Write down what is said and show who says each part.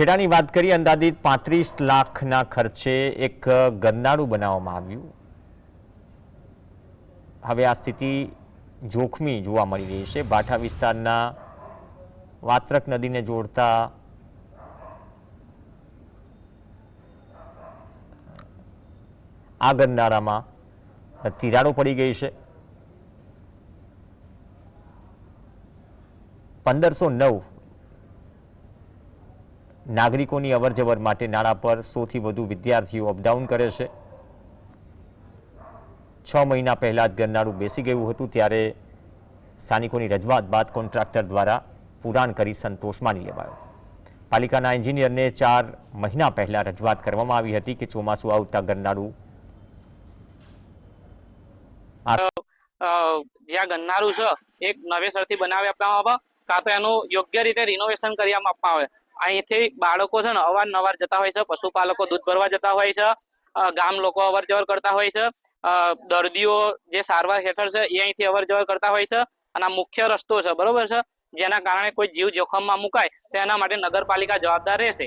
Speaker 1: ખેડાની વાત કરીએ, અંદાજિત પાંત્રીસ લાખના ખર્ચે એક ગરનાળું બનાવવામાં આવ્યું. હવે આ સ્થિતિ જોખમી જોવા મળી રહી છે. ભાઠા વિસ્તારના વાત્રક નદીને જોડતા આ ગરનાળામાં તિરાડો પડી ગઈ છે. પંદરસો નવ નાગરિકોની અવરજવર માટે નાણાં પર સોથી વધુ વિદ્યાર્થીઓ અપડાઉન કરે છે. છ મહિના પહેલા જ ગરનાળું બેસી ગયું હતું ત્યારે સ્થાનિકોની રજૂઆત બાદ કોન્ટ્રાક્ટર દ્વારા પુરાણ કરી સંતોષ માની લેવાયો. પાલિકાના એન્જિનિયરને ચાર મહિના પહેલા રજૂઆત કરવામાં આવી હતી કે ચોમાસું આવતા ગરનાળું
Speaker 2: જ્યાં ગન્નારું છે, એક નવેસરથી બનાવી આપવામાં આવે, કાં તો એનું યોગ્ય રીતે રિનોવેશન કરી આપવામાં આવે. અહીંથી બાળકો છે ને અવારનવાર જતા હોય છે, પશુપાલકો દૂધ ભરવા જતા હોય છે ગામ લોકો અવર જવર કરતા હોય છે દર્દીઓ જે સારવાર હેઠળ છે એ અહીંથી અવર જવર કરતા હોય છે અને મુખ્ય રસ્તો છે, બરોબર છે? જેના કારણે કોઈ જીવ જોખમમાં મુકાય તો એના માટે નગરપાલિકા જવાબદાર રહેશે.